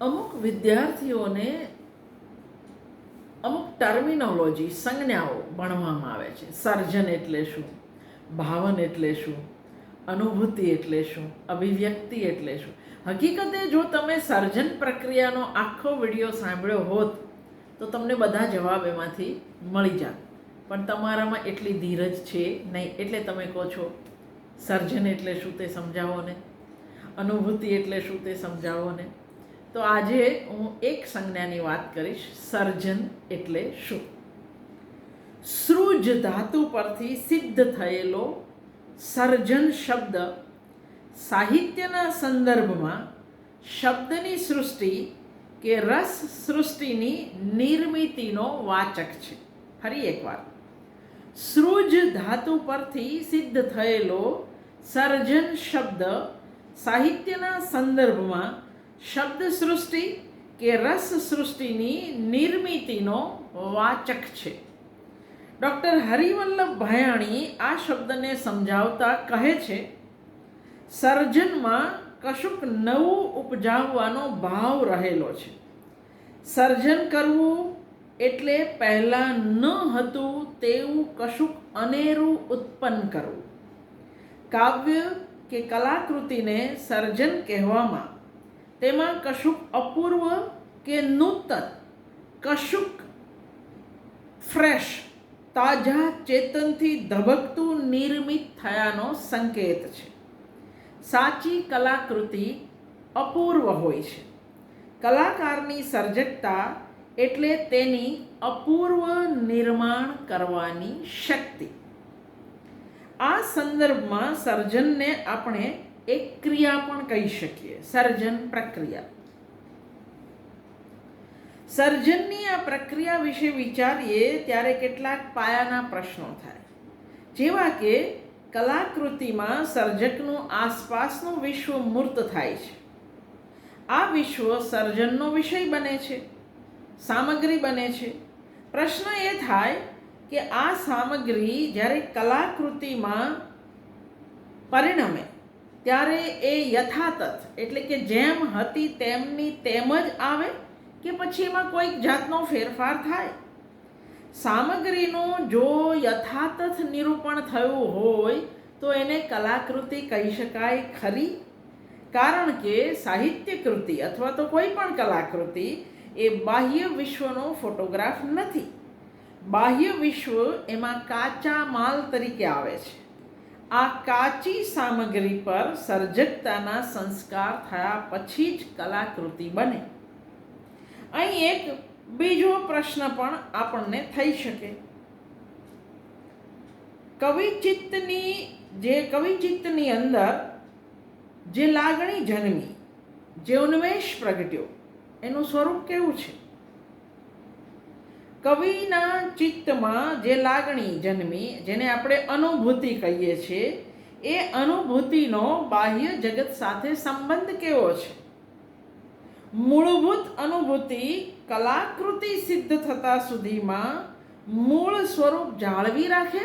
અમુક વિદ્યાર્થીઓને અમુક ટર્મિનોલોજી સંજ્ઞાઓ ભણવામાં આવે છે. સર્જન એટલે શું? ભાવન એટલે શું? અનુભૂતિ એટલે શું? અભિવ્યક્તિ એટલે શું? હકીકતે જો તમે સર્જન પ્રક્રિયાનો આખો વીડિયો સાંભળ્યો હોત, તો તમને બધા જવાબ એમાંથી મળી જાત. પણ તમારામાં એટલી ધીરજ છે નહીં, એટલે તમે કહો છો, સર્જન એટલે શું તે સમજાવો ને? અનુભૂતિ એટલે શું તે સમજાવો ને? તો આજે હું એક સંજ્ઞાની વાત કરીશ, સર્જન એટલે શું? સૃજ ધાતુ પરથી સિદ્ધ થયેલો સર્જન શબ્દ સાહિત્યના સંદર્ભમાં શબ્દની સૃષ્ટિ કે રસ સૃષ્ટિની નિર્મિતિનો વાચક છે. ફરી એકવાર. સૃજ ધાતુ પરથી સિદ્ધ થયેલો સર્જન શબ્દ સાહિત્યના સંદર્ભમાં શબ્દ સૃષ્ટિ કે રસ સૃષ્ટિની નિર્મિતિનો વાચક છે. ડૉક્ટર હરિવલ્લભ ભયાણી આ શબ્દને સમજાવતા કહે છે, સર્જનમાં કશુંક નવું ઉપજાવવાનો ભાવ રહેલો છે. સર્જન કરવું એટલે પહેલાં ન હતું તેવું કશુંક અનેરું ઉત્પન્ન કરવું. કાવ્ય કે કલાકૃતિને સર્જન કહેવામાં તેમાં કશુંક અપૂર્વ કે નૂતન, કશુંક ફ્રેશ તાજા ચેતનથી ધબકતું નિર્મિત થયાનો સંકેત છે. સાચી કલાકૃતિ અપૂર્વ હોય છે. કલાકારની સર્જકતા એટલે તેની અપૂર્વ નિર્માણ કરવાની શક્તિ. આ સંદર્ભમાં સર્જનને આપણે એક ક્રિયા પણ કહી શકીએ. સર્જન પ્રક્રિયા. સર્જનની આ પ્રક્રિયા વિશે વિચારીએ ત્યારે કેટલાક પાયાના પ્રશ્નો થાય. જેવા કે, કલાકૃતિમાં સર્જકનું આસપાસનું વિશ્વ મૂર્ત થાય છે. આ વિશ્વ સર્જનનો વિષય બને છે. સામગ્રી બને છે. પ્રશ્ન એ થાય કે આ સામગ્રી જ્યારે કલાકૃતિમાં પરિણમે ત્યારે એ યથાતથ, એટલે કે જેમ હતી તેમની તેમ જ આવે કે પછી એમાં કોઈક જાતનો ફેરફાર થાય? સામગ્રીનું જો યથાતથ નિરૂપણ થયું હોય, તો એને કલાકૃતિ કહી શકાય ખરી. કારણ કે સાહિત્ય કૃતિ અથવા તો કોઈ પણ કલાકૃતિ એ બાહ્ય વિશ્વનો ફોટોગ્રાફ નથી. બાહ્ય વિશ્વ એમાં કાચા માલ તરીકે આવે છે. આ કાચી સામગ્રી પર સર્જકતાના સંસ્કાર થયા પછી જ કલાકૃતિ બને. અહીં એક બીજો પ્રશ્ન પણ આપણને થઈ શકે. કવિચિત્તની જે કવિચિત્તની અંદર જે લાગણી જન્મી, જે ઉન્મેષ પ્રગટ્યો, એનું સ્વરૂપ કેવું છે? કવિના ચિત્તમાં જે લાગણી જન્મી, જેને આપણે અનુભૂતિ કહીએ છીએ, એ અનુભૂતિનો બાહ્ય જગત સાથે સંબંધ કેવો છે? મૂળભૂત અનુભૂતિ કલાકૃતિ સિદ્ધ થતા સુધીમાં મૂળ સ્વરૂપ જાળવી રાખે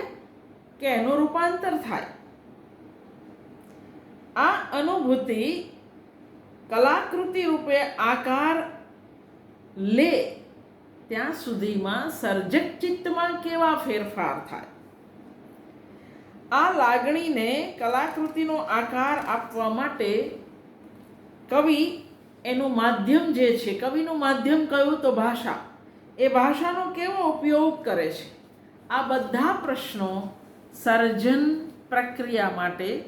કે એનું રૂપાંતર થાય? આ અનુભૂતિ કલાકૃતિ રૂપે આકાર લે ત્યાં સુધીમાં સર્જક ચિત્તમાં કેવા ફેરફાર થાય? આ લાગણીને કલાકૃતિનો આકાર આપવા માટે કવિ એનું માધ્યમ જે છે, કવિનું માધ્યમ કયું તો ભાષા. એ ભાષાનો કેવો ઉપયોગ કરે છે? આ બધા પ્રશ્નો સર્જન પ્રક્રિયા માટે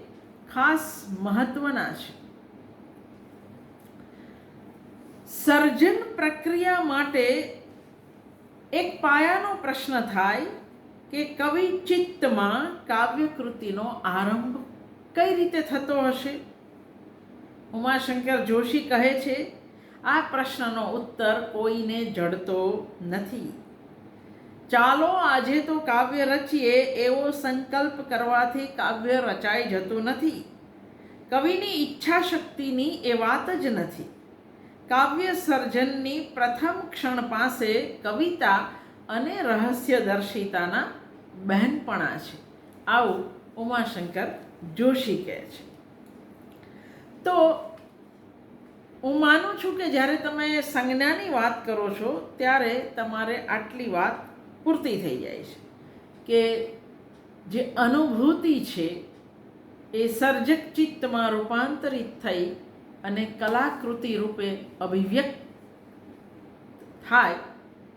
ખાસ મહત્વના છે. સર્જન પ્રક્રિયા માટે એક પાયાનો પ્રશ્ન થાય કે કવિ ચિત્તમાં કાવ્યકૃતિનો આરંભ કઈ રીતે થતો હશે? ઉમાશંકર જોશી કહે છે, આ પ્રશ્નનો ઉત્તર કોઈને જડતો નથી. ચાલો આજે તો કાવ્ય રચીએ, એવો સંકલ્પ કરવાથી કાવ્ય રચાઈ જતું નથી. કવિની ઈચ્છા શક્તિની એ વાત જ નથી. કાવ્ય સર્જનની પ્રથમ ક્ષણ પાસે કવિતા અને રહસ્યદર્શિતાના બહેનપણા છે. આવું ઉમાશંકર જોશી કહે છે. તો હું માનું છું કે જ્યારે તમે સંજ્ઞાની વાત કરો છો, ત્યારે તમારે આટલી વાત પૂરતી થઈ જાય છે કે જે અનુભૂતિ છે એ સર્જક ચિત્તમાં રૂપાંતરિત થઈ અને કલાકૃતિ રૂપે અભિવ્યક્ત થાય,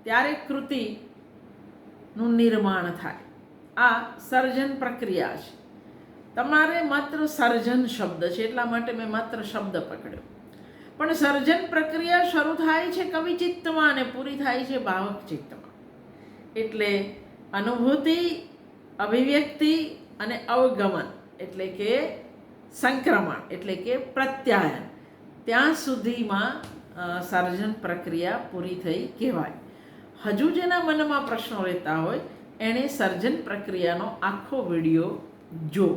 ત્યારે કૃતિનું નિર્માણ થાય. આ સર્જન પ્રક્રિયા છે. તમારે માત્ર સર્જન શબ્દ છે, એટલા માટે મેં માત્ર શબ્દ પકડ્યો. પણ સર્જન પ્રક્રિયા શરૂ થાય છે કવિ ચિત્તમાં અને પૂરી થાય છે ભાવક ચિત્તમાં. એટલે અનુભૂતિ, અભિવ્યક્તિ અને અવગમન એટલે કે સંક્રમણ એટલે કે પ્રત્યાયન. ત્યાં સુધીમાં સર્જન પ્રક્રિયા પૂરી થઈ કહેવાય. હજુ જેના મનમાં પ્રશ્નો રહેતા હોય, એણે સર્જન પ્રક્રિયાનો આખો વીડિયો જો